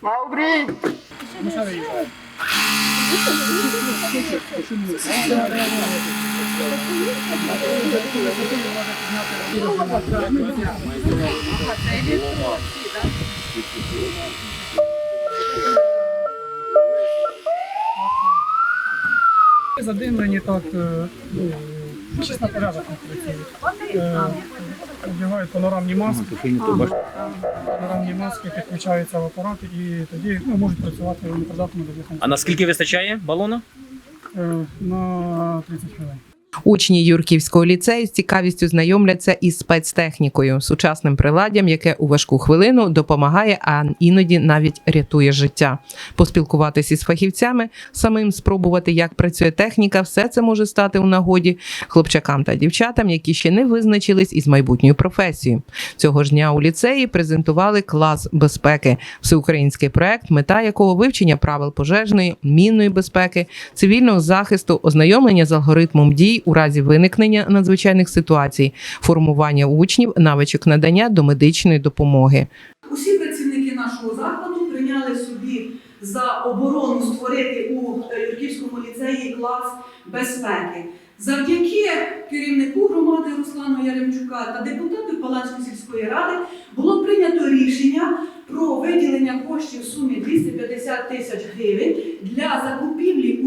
Слава Україні! Задимлені так, е, ну, чисто порядок не працюють. Одягають панорамні маски, панорамні маски підключаються в апарат і тоді ну, можуть працювати непридатними до дихання. А наскільки вистачає балона? Е, На 30 хвилин. Учні Юрківського ліцею з цікавістю знайомляться із спецтехнікою, сучасним приладдям, яке у важку хвилину допомагає, а іноді навіть рятує життя. Поспілкуватись із фахівцями, самим спробувати, як працює техніка, все це може стати у нагоді хлопчакам та дівчатам, які ще не визначились із майбутньою професією. Цього ж дня у ліцеї презентували клас безпеки, всеукраїнський проект, мета якого вивчення правил пожежної, мінної безпеки, цивільного захисту, ознайомлення з алгоритмом дій у разі виникнення надзвичайних ситуацій, формування учнів, навичок надання до медичної допомоги. Усі працівники нашого закладу прийняли собі за оборону створити у е, Юрківському ліцеї клас безпеки. Завдяки керівнику громади Руслану Яремчука та депутату Палацької сільської ради було прийнято рішення про виділення коштів в сумі 250 тисяч гривень для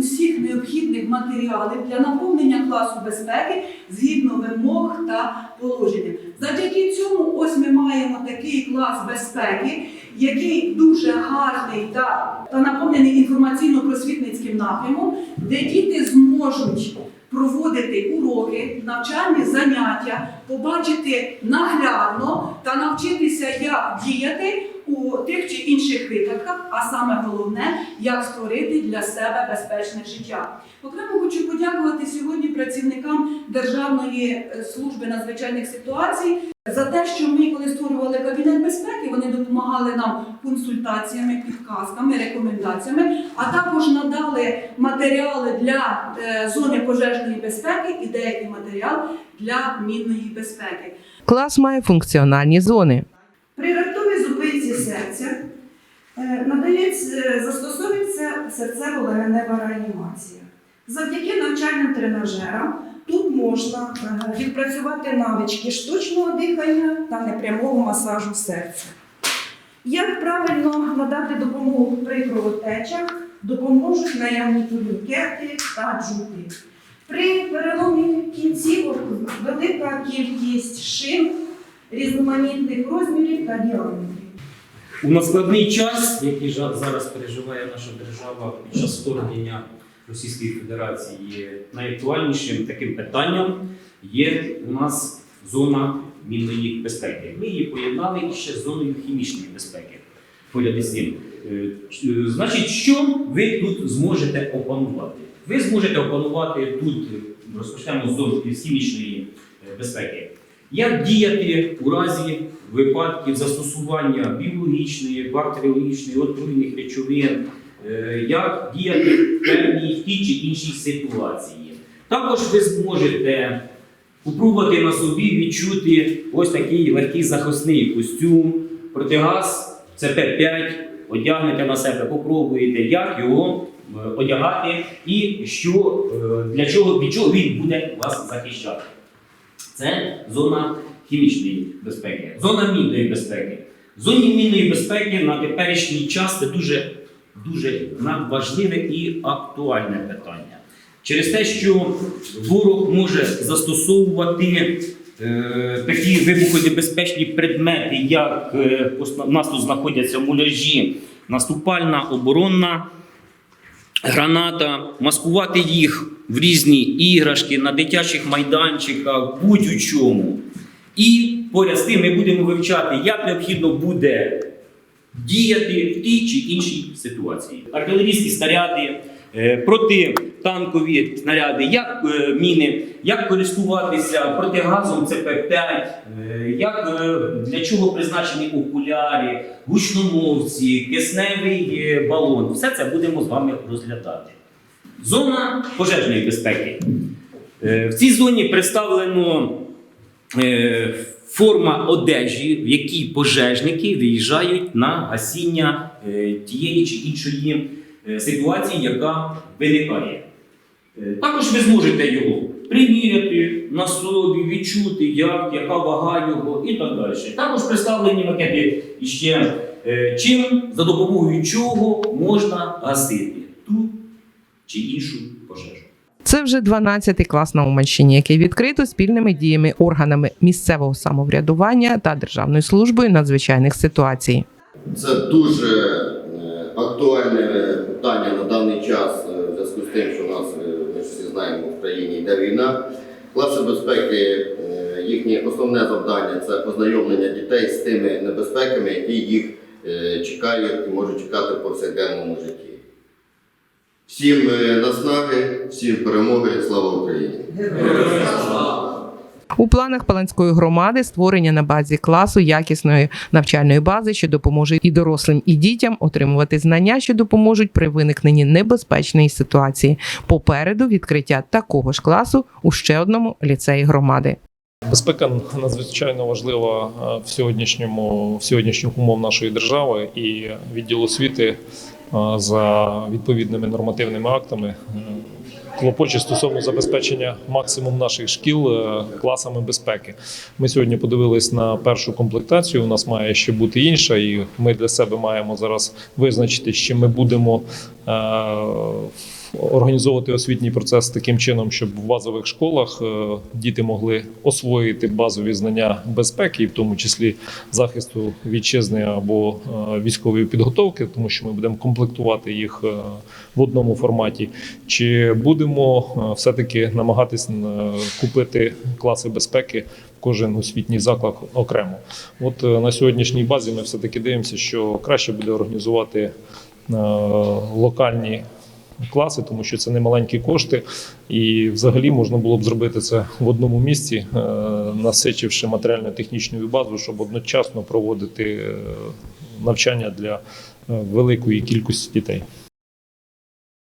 усіх необхідних матеріалів для наповнення класу безпеки згідно вимог та положення. Завдяки цьому ось ми маємо такий клас безпеки, який дуже гарний та, та наповнений інформаційно-просвітницьким напрямом, де діти зможуть проводити уроки, навчальні заняття, побачити наглядно та навчитися, як діяти у тих чи інших випадках, а саме головне, як створити для себе безпечне життя. Окремо хочу подякувати сьогодні працівникам Державної е, служби надзвичайних ситуацій за те, що ми, коли створювали кабінет безпеки, вони допомагали нам консультаціями, підказками, рекомендаціями, а також надали матеріали для е, зони пожежної безпеки і деякий матеріал для мінної безпеки. Клас має функціональні зони. Серця е, надається, е, застосовується серцево-легенева реанімація. Завдяки навчальним тренажерам тут можна е, відпрацювати навички штучного дихання та непрямого масажу серця. Як правильно надати допомогу при кровотечах, допоможуть наявні турнікети та джути. При переломі кінцівок велика кількість шин різноманітних розмірів та діаметрів. У надскладний час, який зараз переживає наша держава під час вторгнення Російської Федерації, найактуальнішим таким питанням є у нас зона мінної безпеки. Ми її поєднали ще з зоною хімічної безпеки. Поряд із цим. Е, е, Значить, що ви тут зможете опанувати? Ви зможете опанувати тут, розпочнемо з хімічної е, безпеки. Як діяти у разі випадків застосування біологічної, бактеріологічної, отруйних речовин, е, як діяти в певній тій чи іншій ситуації? Також ви зможете спробувати на собі відчути ось такий легкий захисний костюм, протигаз ЦП5, одягнете на себе, попробуєте, як його е, одягати і що, е, для чого, від чого він буде вас захищати. Це зона хімічної безпеки, зона мінної безпеки. В зоні мінної безпеки на теперішній час це дуже, дуже надважливе і актуальне питання. Через те, що ворог може застосовувати е, такі вибухонебезпечні предмети, як е, у нас тут знаходяться муляжі, наступальна, оборонна граната, маскувати їх в різні іграшки на дитячих майданчиках, будь-у чому. І поряд з тим ми будемо вивчати, як необхідно буде діяти в тій чи іншій ситуації. Артилерійські снаряди, е, протитанкові снаряди, як е, міни, як користуватися протигазом ЦП-5, е, як, для чого призначені окуляри, гучномовці, кисневий балон. Все це будемо з вами розглядати. Зона пожежної безпеки. В цій зоні представлено форма одежі, в якій пожежники виїжджають на гасіння е, тієї чи іншої е, ситуації, яка виникає. Е, Також ви зможете його приміряти на собі, відчути, як, яка вага його і так далі. Також представлені макети іще, е, чим, за допомогою чого можна гасити ту чи іншу пожежу. Це вже 12-й клас на Уманщині, який відкрито спільними діями органами місцевого самоврядування та Державною службою надзвичайних ситуацій. Це дуже е, актуальне питання на даний час е, в зв'язку з тим, що у нас, е, ми всі знаємо, в країні йде війна. Класи безпеки, е, їхнє основне завдання це ознайомлення дітей з тими небезпеками, які їх е, чекають і можуть чекати в повсякденному житті. Всім е, наснаги, всім перемоги, слава Україні! У планах Паланської громади створення на базі класу якісної навчальної бази, що допоможе і дорослим, і дітям отримувати знання, що допоможуть при виникненні небезпечної ситуації. Попереду відкриття такого ж класу у ще одному ліцеї громади. Безпека надзвичайно важлива е, в сьогоднішньому в сьогоднішніх умов нашої держави і відділ освіти за відповідними нормативними актами Клопочі стосовно забезпечення максимум наших шкіл е, класами безпеки. Ми сьогодні подивились на першу комплектацію. У нас має ще бути інша, і ми для себе маємо зараз визначити, що ми будемо. Організовувати освітній процес таким чином, щоб в базових школах е, діти могли освоїти базові знання безпеки, в тому числі захисту вітчизни або е, військової підготовки, тому що ми будемо комплектувати їх е, в одному форматі. Чи будемо е, все-таки намагатись купити класи безпеки кожен освітній заклад окремо? От на сьогоднішній базі ми все таки дивимося, що краще буде організувати локальні класи, тому що це не маленькі кошти, і взагалі можна було б зробити це в одному місці, е, насичивши матеріально-технічну базу, щоб одночасно проводити е, навчання для е, великої кількості дітей.